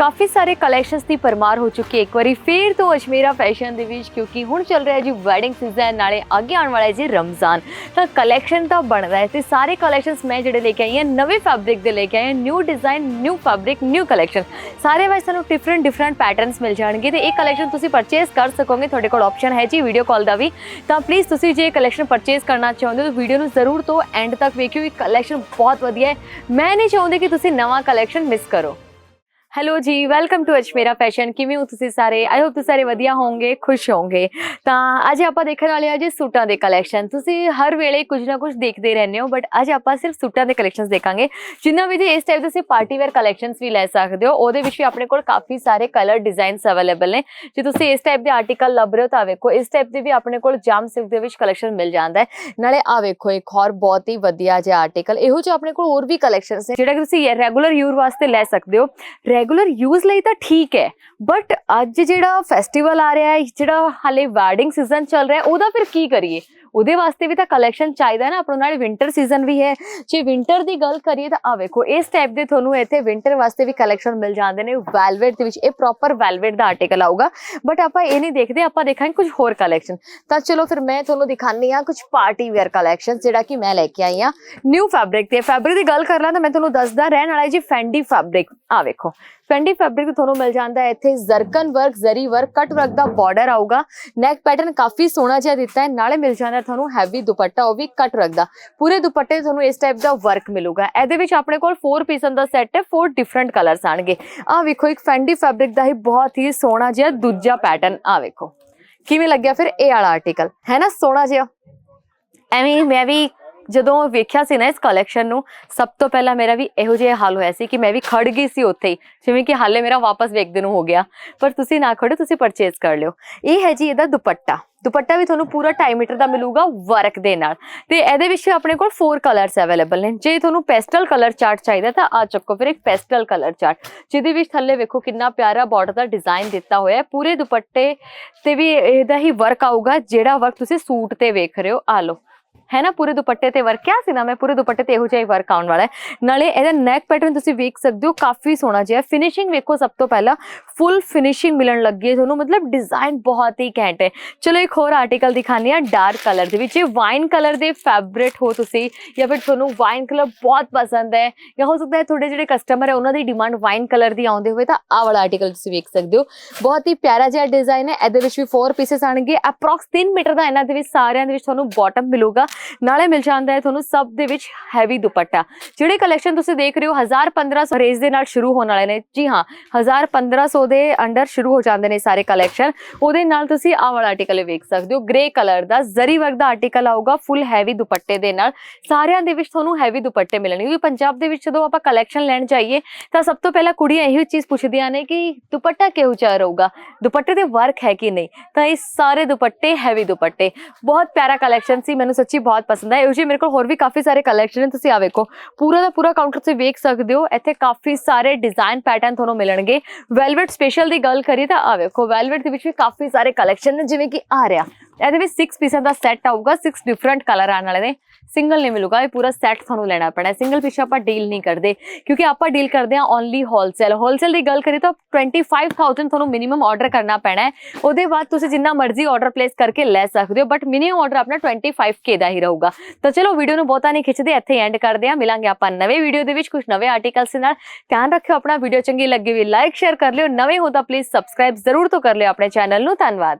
ਕਾਫੀ ਸਾਰੇ ਕਲੈਕਸ਼ਨਸ ਦੀ ਪਰਮਾਰ ਹੋ ਚੁੱਕੀ ਹੈ ਇੱਕ ਵਾਰੀ ਫੇਰ ਤੋਂ ਅਜਮੇਰਾ ਫੈਸ਼ਨ ਦੇ ਵਿੱਚ ਕਿਉਂਕਿ ਹੁਣ ਚੱਲ ਰਿਹਾ ਜੀ ਵੈਡਿੰਗ ਸੀਜ਼ਨ ਨਾਲੇ ਅੱਗੇ ਆਉਣ ਵਾਲਾ ਹੈ ਜੀ ਰਮਜ਼ਾਨ ਤਾਂ ਕਲੈਕਸ਼ਨ ਤਾਂ ਬਣ ਰਿਹਾ ਹੈ ਤੇ ਸਾਰੇ ਕਲੈਕਸ਼ਨਸ ਮੈਂ ਜਿਹੜੇ ਲੈ ਕੇ ਆਈ ਹਾਂ ਨਵੇਂ ਫੈਬਰਿਕ ਦੇ ਲੈ ਕੇ ਆਈ ਹਾਂ new design new fabric new collection ਸਾਰੇ ਵਿੱਚ ਸਾਨੂੰ ਡਿਫਰੈਂਟ ਡਿਫਰੈਂਟ ਪੈਟਰਨਸ ਮਿਲ ਜਾਣਗੇ ਤੇ ਇਹ ਕਲੈਕਸ਼ਨ ਤੁਸੀਂ ਪਰਚੇਸ ਕਰ ਸਕੋਗੇ ਤੁਹਾਡੇ ਕੋਲ ਆਪਸ਼ਨ ਹੈ ਜੀ ਵੀਡੀਓ ਕਾਲ ਦਾ ਵੀ ਤਾਂ ਪਲੀਜ਼ ਤੁਸੀਂ ਜੇ ਕਲੈਕਸ਼ਨ ਪਰਚੇਸ ਕਰਨਾ ਚਾਹੁੰਦੇ ਹੋ ਤਾਂ ਵੀਡੀਓ ਨੂੰ ਜ਼ਰੂਰ ਤੋਂ ਐਂਡ ਤੱਕ ਵੇਖਿਓ ਇਹ ਕਲੈਕਸ਼ਨ ਬਹੁਤ ਵਧੀਆ ਹੈ ਮੈਂ ਨਹੀਂ ਚਾਹੁੰਦੀ ਕਿ ਤੁਸੀਂ ਨਵਾਂ ਕਲੈਕਸ਼ਨ ਮਿਸ ਕਰੋ hello ji welcome to Ajmera fashion ਕਿਵੇਂ ਹੋ ਤੁਸੀਂ ਸਾਰੇ? ਆਈ ਹੋਪ ਤੁਸੀਂ ਸਾਰੇ ਵਧੀਆ ਹੋਵੋਗੇ, ਖੁਸ਼ ਹੋਵੋਗੇ। ਤਾਂ ਅੱਜ ਆਪਾਂ ਦੇਖਣ ਵਾਲੇ ਆ ਜੀ ਸੂਟਾਂ ਦੇ ਕਲੈਕਸ਼ਨ ਤੁਸੀਂ ਹਰ ਵੇਲੇ ਕੁਝ ਨਾ ਕੁਝ ਦੇਖਦੇ ਰਹਿੰਦੇ ਹੋ ਬਟ ਅੱਜ ਆਪਾਂ ਸਿਰਫ ਸੂਟਾਂ ਦੇ ਕਲੈਕਸ਼ਨਸ ਦੇਖਾਂਗੇ। ਜਿਨ੍ਹਾਂ ਵਿੱਚ ਇਸ ਟਾਈਪ ਦੇ ਤੁਸੀਂ ਪਾਰਟੀ ਵੇਅਰ ਕਲੈਕਸ਼ਨਸ ਵੀ ਲੈ ਸਕਦੇ ਹੋ, ਉਹਦੇ ਵਿੱਚ ਵੀ ਆਪਣੇ ਕੋਲ ਕਾਫੀ ਸਾਰੇ ਕਲਰ ਡਿਜ਼ਾਈਨਸ ਅਵੇਲੇਬਲ ਨੇ। ਜੇ ਤੁਸੀਂ ਇਸ ਟਾਈਪ ਦੇ ਆਰਟੀਕਲ ਲੱਭ ਰਹੇ ਹੋ ਤਾਂ ਵੇਖੋ, ਇਸ ਟਾਈਪ ਦੇ ਵੀ ਆਪਣੇ ਕੋਲ ਜਾਮ ਸਿਲਕ ਦੇ ਵਿੱਚ ਕਲੈਕਸ਼ਨ ਮਿਲ ਜਾਂਦਾ ਹੈ। ਨਾਲੇ ਆ ਵੇਖੋ, ਇੱਕ ਹੋਰ ਬਹੁਤ ਹੀ ਵਧੀਆ ਜਿਹਾ ਆਰਟੀਕਲ ਇਹੋ ਜਿਹਾ ਆਪਣੇ ਕੋਲ ਹੋਰ ਵੀ ਕਲੈਕਸ਼ਨਸ ਨੇ, ਜਿਹੜਾ ਕਿ ਤੁਸੀਂ ਰੈਗੂਲਰ ਯੂਰ ਵਾਸਤੇ ਲੈ ਸਕਦੇ ਹੋ। ਰੈਗੂਲਰ ਯੂਜ਼ ਲਈ ਤਾਂ ਠੀਕ ਹੈ ਬਟ ਅੱਜ ਜਿਹੜਾ ਫੈਸਟੀਵਲ ਆ ਰਿਹਾ ਹੈ, ਜਿਹੜਾ ਹਾਲੇ ਵੈਡਿੰਗ ਸੀਜ਼ਨ ਚੱਲ ਰਿਹਾ ਉਹਦਾ ਫਿਰ ਕੀ ਕਰੀਏ? ਉਹਦੇ ਵਾਸਤੇ ਵੀ ਤਾਂ ਕਲੈਕਸ਼ਨ ਚਾਹੀਦਾ ਨਾ, ਆਪਣਾ ਨਾਲ ਵਿੰਟਰ ਸੀਜ਼ਨ ਵੀ ਹੈ। ਜੇ ਵਿੰਟਰ ਦੀ ਗੱਲ ਕਰੀਏ ਤਾਂ ਆ ਵੇਖੋ, ਇਸ ਟਾਈਪ ਦੇ ਤੁਹਾਨੂੰ ਇੱਥੇ ਵਿੰਟਰ ਵਾਸਤੇ ਵੀ ਕਲੈਕਸ਼ਨ ਮਿਲ ਜਾਂਦੇ ਨੇ। ਵੈਲਵੇਟ ਦੇ ਵਿੱਚ ਇਹ ਪ੍ਰੋਪਰ ਵੈਲਵੇਟ ਦਾ ਆਰਟੀਕਲ ਆਊਗਾ। ਬਟ ਆਪਾਂ ਇਹ ਨਹੀਂ ਦੇਖਦੇ, ਆਪਾਂ ਦੇਖਾਂਗੇ ਕੁਝ ਹੋਰ ਕਲੈਕਸ਼ਨ ਤਾਂ ਚਲੋ ਫਿਰ ਮੈਂ ਤੁਹਾਨੂੰ ਦਿਖਾਉਂਦੀ ਆ ਕੁਝ ਪਾਰਟੀ ਵੇਅਰ ਕਲੈਕਸ਼ਨ ਜਿਹੜਾ ਕਿ ਮੈਂ ਲੈ ਕੇ ਆਈ ਆ ਨਿਊ ਫੈਬਰਿਕ ਤੇ ਫੈਬਰਿਕ ਦੀ ਗੱਲ ਕਰ ਲਾਂ ਤਾਂ ਮੈਂ ਤੁਹਾਨੂੰ ਦੱਸਦਾ, ਰਹਿਣ ਵਾਲਾ ਜੀ ਫੈਂਡੀ ਫੈਬਰਿਕ ਆ ਵੇਖੋ। ਫੈਂਡੀ ਫੈਬਰਿਕ ਤੁਹਾਨੂੰ ਮਿਲ ਜਾਂਦਾ ਹੈ। ਇੱਥੇ zircon work zari work cut work ਦਾ ਬਾਰਡਰ ਆਊਗਾ। ਨੈਕ ਪੈਟਰਨ ਕਾਫੀ ਸੋਹਣਾ ਜਿਹਾ ਦਿੱਤਾ ਹੈ। ਨਾਲੇ ਮਿਲ ਜਾਂਦਾ ਤੁਹਾਨੂੰ ਹੈਵੀ ਦੁਪੱਟਾ, ਉਹ ਵੀ ਕਟ ਵਰਕ ਦਾ। ਪੂਰੇ ਦੁਪੱਟੇ ਤੁਹਾਨੂੰ ਇਸ ਟਾਈਪ ਦਾ ਵਰਕ ਮਿਲੂਗਾ। ਇਹਦੇ ਵਿੱਚ ਆਪਣੇ ਕੋਲ 4 ਪੀਸਨ ਦਾ ਸੈੱਟ ਹੈ। 4 ਡਿਫਰੈਂਟ ਕਲਰਸ ਆਣਗੇ। ਆ ਵੇਖੋ, ਇੱਕ ਫੈਂਡੀ ਫੈਬਰਿਕ ਦਾ ਹੀ ਬਹੁਤ ਹੀ ਸੋਹਣਾ ਜਿਹਾ ਦੂਜਾ ਪੈਟਰਨ ਆ ਵੇਖੋ। ਕਿਵੇਂ ਲੱਗਿਆ ਫਿਰ ਇਹ ਵਾਲਾ ਆਰਟੀਕਲ ਹੈ ਨਾ? ਸੋਹਣਾ ਜਿਹਾ। ਐਵੇਂ ਮੈਂ ਵੀ ਜਦੋਂ ਵੇਖਿਆ ਸੀ ਨਾ ਇਸ ਕਲੈਕਸ਼ਨ ਨੂੰ, ਸਭ ਤੋਂ ਪਹਿਲਾਂ ਮੇਰਾ ਵੀ ਇਹੋ ਜਿਹਾ ਹਾਲ ਹੋਇਆ ਸੀ ਕਿ ਮੈਂ ਵੀ ਖੜ ਗਈ ਸੀ ਉੱਥੇ ਹੀ, ਜਿਵੇਂ ਕਿ ਹਾਲੇ ਮੇਰਾ ਵਾਪਸ ਵੇਖਦੇ ਨੂੰ ਹੋ ਗਿਆ। ਪਰ ਤੁਸੀਂ ਨਾ ਖੜੋ ਤੁਸੀਂ ਪਰਚੇਸ ਕਰ ਲਿਓ। ਇਹ ਹੈ ਜੀ ਇਹਦਾ ਦੁਪੱਟਾ। ਦੁਪੱਟਾ ਵੀ ਤੁਹਾਨੂੰ ਪੂਰਾ 2.5 ਮੀਟਰ ਦਾ ਮਿਲੂਗਾ ਵਰਕ ਦੇ ਨਾਲ। ਤੇ ਇਹਦੇ ਵਿੱਚ ਆਪਣੇ ਕੋਲ 4 ਕਲਰਸ ਅਵੇਲੇਬਲ ਨੇ। ਜੇ ਤੁਹਾਨੂੰ ਪੈਸਟਲ ਕਲਰ ਚਾਰਟ ਚਾਹੀਦਾ ਤਾਂ ਆ ਚੱਕੋ ਫਿਰ ਇੱਕ ਪੈਸਟਲ ਕਲਰ ਚਾਰਟ ਜਿਹਦੇ ਵਿੱਚ ਥੱਲੇ ਵੇਖੋ ਕਿੰਨਾ ਪਿਆਰਾ ਬਾਰਡਰ ਦਾ ਡਿਜ਼ਾਈਨ ਦਿੱਤਾ ਹੋਇਆ ਹੈ। ਪੂਰੇ ਦੁਪੱਟੇ ਤੇ ਵੀ ਇਹਦਾ ਹੀ ਵਰਕ ਆਊਗਾ, ਜਿਹੜਾ ਵਰਕ ਤੁਸੀਂ ਸੂਟ ਤੇ ਵੇਖ ਰਹੇ ਹੋ। ਆ ਲਓ। ਹੈ ਨਾ? ਪੂਰੇ ਦੁਪੱਟੇ ਤੇ ਵਰਕ ਕਿਹਾ ਸੀ ਨਾ? ਮੈਂ ਪੂਰੇ ਦੁਪੱਟੇ ਤੇ ਇਹੋ ਜਿਹਾ ਹੀ ਵਰਕ ਆਉਣ ਵਾਲਾ ਹੈ। ਨਾਲੇ ਇਹਦਾ ਨੈਕ ਪੈਟਰਨ ਤੁਸੀਂ ਵੇਖ ਸਕਦੇ ਹੋ, ਕਾਫੀ ਸੋਹਣਾ ਜਿਹਾ ਫਿਨਿਸ਼ਿੰਗ ਵੇਖੋ ਸਭ ਤੋਂ ਪਹਿਲਾਂ ਫੁੱਲ ਫਿਨਿਸ਼ਿੰਗ ਮਿਲਣ ਲੱਗੀ ਹੈ ਤੁਹਾਨੂੰ। ਮਤਲਬ ਡਿਜ਼ਾਈਨ ਬਹੁਤ ਹੀ ਘੈਂਟ ਹੈ। ਚਲੋ ਇੱਕ ਹੋਰ ਆਰਟੀਕਲ ਦਿਖਾਉਂਦੇ ਆ ਡਾਰਕ ਕਲਰ ਦੇ ਵਿੱਚ। ਵਾਈਨ ਕਲਰ ਦੇ ਫੈਬਰਿਕ ਹੋ ਤੁਸੀਂ, ਜਾਂ ਫਿਰ ਤੁਹਾਨੂੰ ਵਾਈਨ ਕਲਰ ਬਹੁਤ ਪਸੰਦ ਹੈ। ਜਾਂ ਹੋ ਸਕਦਾ ਹੈ ਤੁਹਾਡੇ ਜਿਹੜੇ ਕਸਟਮਰ ਹੈ, ਉਹਨਾਂ ਦੀ ਡਿਮਾਂਡ ਵਾਈਨ ਕਲਰ ਦੀ ਆਉਂਦੇ ਹੋਏ ਤਾਂ ਆਹ ਵਾਲਾ ਆਰਟੀਕਲ ਤੁਸੀਂ ਵੇਖ ਸਕਦੇ ਹੋ। ਬਹੁਤ ਹੀ ਪਿਆਰਾ ਜਿਹਾ ਡਿਜ਼ਾਈਨ ਹੈ। ਇਹਦੇ ਵਿੱਚ ਵੀ 4 ਪੀਸਸ ਆਣਗੇ ਅਪਰੋਕਸ 3 ਮੀਟਰ ਦਾ ਇਹਨਾਂ ਦੇ ਵਿੱਚ, ਸਾਰਿਆਂ ਦੇ ਵਿੱਚ ਤੁਹਾਨੂੰ ਬਾਟਮ ਮਿਲੂਗਾ। ਨਾਲੇ ਮਿਲ ਜਾਂਦਾ ਹੈ ਤੁਹਾਨੂੰ ਸਭ ਦੇ ਵਿੱਚ ਹੈਵੀ ਦੁਪੱਟਾ। ਜਿਹੜੇ ਕਲੈਕਸ਼ਨ ਤੁਸੀਂ ਦੇਖ ਰਹੇ ਹੋ 1000 1500 ਰੇਂਜ ਦੇ ਨਾਲ ਸ਼ੁਰੂ ਹੋਣ ਵਾਲੇ ਨੇ। ਜੀ ਹਾਂ 1000 1500 ਦੇ ਅੰਡਰ ਸ਼ੁਰੂ ਹੋ ਜਾਂਦੇ ਨੇ ਸਾਰੇ ਕਲੈਕਸ਼ਨ ਉਹਦੇ ਨਾਲ ਤੁਸੀਂ ਆਹ ਵਾਲਾ ਆਰਟੀਕਲ ਵੇਖ ਸਕਦੇ ਹੋ। ਗ੍ਰੇ ਕਲਰ ਦਾ, ਜ਼ਰੀ ਵਰਕ ਦਾ ਆਰਟੀਕਲ ਆਊਗਾ ਫੁੱਲ ਹੈਵੀ ਦੁਪੱਟੇ ਦੇ ਨਾਲ। ਸਾਰਿਆਂ ਦੇ ਵਿੱਚ ਤੁਹਾਨੂੰ ਹੈਵੀ ਦੁਪੱਟੇ ਮਿਲਣਗੇ। ਕਿਉਂਕਿ ਪੰਜਾਬ ਦੇ ਵਿੱਚ ਜਦੋਂ ਆਪਾਂ ਕਲੈਕਸ਼ਨ ਲੈਣ ਜਾਈਏ, ਤਾਂ ਸਭ ਤੋਂ ਪਹਿਲਾਂ ਕੁੜੀਆਂ ਇਹੋ ਚੀਜ਼ ਪੁੱਛਦੀਆਂ ਨੇ ਕਿ ਦੁਪੱਟਾ ਕਿਹੋ ਜਿਹਾ ਰਹੂਗਾ? ਦੁਪੱਟੇ ਦੇ ਵਰਕ ਹੈ ਕਿ ਨਹੀਂ? ਤਾਂ ਇਹ ਸਾਰੇ ਦੁਪੱਟੇ ਹੈਵੀ ਦੁਪੱਟੇ। ਬਹੁਤ ਪਿਆਰਾ ਕਲੈਕਸ਼ਨ ਸੀ, ਮੈਨੂੰ ਸੱਚੀ ਬਹੁਤ ਪਸੰਦ ਆਇਆ ਇਹੋ ਜਿਹੇ ਮੇਰੇ ਕੋਲ ਹੋਰ ਵੀ ਕਾਫੀ ਸਾਰੇ ਕਲੈਕਸ਼ਨ ਹੈ ਤੁਸੀਂ ਆ ਵੇਖੋ, ਪੂਰਾ ਦਾ ਪੂਰਾ ਕਾਊਂਟਰ ਤੁਸੀਂ ਵੇਖ ਸਕਦੇ ਹੋ। ਇੱਥੇ ਕਾਫੀ ਸਾਰੇ ਡਿਜ਼ਾਈਨ ਪੈਟਰਨ ਤੁਹਾਨੂੰ ਮਿਲਣਗੇ। ਵੈਲਵਟ ਸਪੈਸ਼ਲ ਦੀ ਗੱਲ ਕਰੀਏ ਤਾਂ ਆ ਵੇਖੋ ਵੈਲਵਟ ਦੇ ਵਿੱਚ ਵੀ ਕਾਫੀ ਸਾਰੇ ਕਲੈਕਸ਼ਨ ਨੇ, ਜਿਵੇਂ ਕਿ ਆ ਰਿਹਾ। ਇਹਦੇ ਵਿੱਚ 6 ਪੀਸਾਂ ਦਾ ਸੈੱਟ ਆਊਗਾ 6 ਡਿਫਰੈਂਟ ਕਲਰ ਆਉਣ ਵਾਲੇ ਨੇ। ਸਿੰਗਲ ਨਹੀਂ ਮਿਲੂਗਾ, ਇਹ ਪੂਰਾ ਸੈੱਟ ਤੁਹਾਨੂੰ ਲੈਣਾ ਪੈਣਾ। ਸਿੰਗਲ ਪੀਸ ਆਪਾਂ ਡੀਲ ਨਹੀਂ ਕਰਦੇ, ਕਿਉਂਕਿ ਆਪਾਂ ਡੀਲ ਕਰਦੇ ਹਾਂ ਓਨਲੀ ਹੋਲਸੇਲ ਹੋਲਸੇਲ ਦੀ ਗੱਲ ਕਰੀਏ ਤਾਂ 25000 ਤੁਹਾਨੂੰ ਮਿਨੀਮਮ ਆਰਡਰ ਕਰਨਾ ਪੈਣਾ ਹੈ। ਉਹਦੇ ਬਾਅਦ ਤੁਸੀਂ ਜਿੰਨਾ ਮਰਜ਼ੀ ਆਰਡਰ ਪਲੇਸ ਕਰਕੇ ਲੈ ਸਕਦੇ ਹੋ ਬਟ ਮਿਨੀਮਮ ਆਰਡਰ ਆਪਣਾ 25k ਦਾ ਹੀ ਰਹੂਗਾ। ਤਾਂ ਚਲੋ ਵੀਡੀਓ ਨੂੰ ਬਹੁਤਾ ਨਹੀਂ ਖਿੱਚਦੇ, ਇੱਥੇ ਐਂਡ ਕਰਦੇ ਹਾਂ। ਮਿਲਾਂਗੇ ਆਪਾਂ ਨਵੇਂ ਵੀਡੀਓ ਦੇ ਵਿੱਚ ਕੁਝ ਨਵੇਂ ਆਰਟੀਕਲਸ ਨਾਲ। ਧਿਆਨ ਰੱਖਿਓ ਆਪਣਾ ਵੀਡੀਓ ਚੰਗੀ ਲੱਗੀ ਵੀ ਲਾਈਕ ਸ਼ੇਅਰ ਕਰ ਲਿਓ। ਨਵੇਂ ਹੋ ਤਾਂ ਪਲੀਜ਼ ਸਬਸਕ੍ਰਾਈਬ ਜ਼ਰੂਰ ਤੋਂ ਕਰ ਲਿਓ ਆਪਣੇ ਚੈਨਲ ਨੂੰ। ਧੰਨਵਾਦ।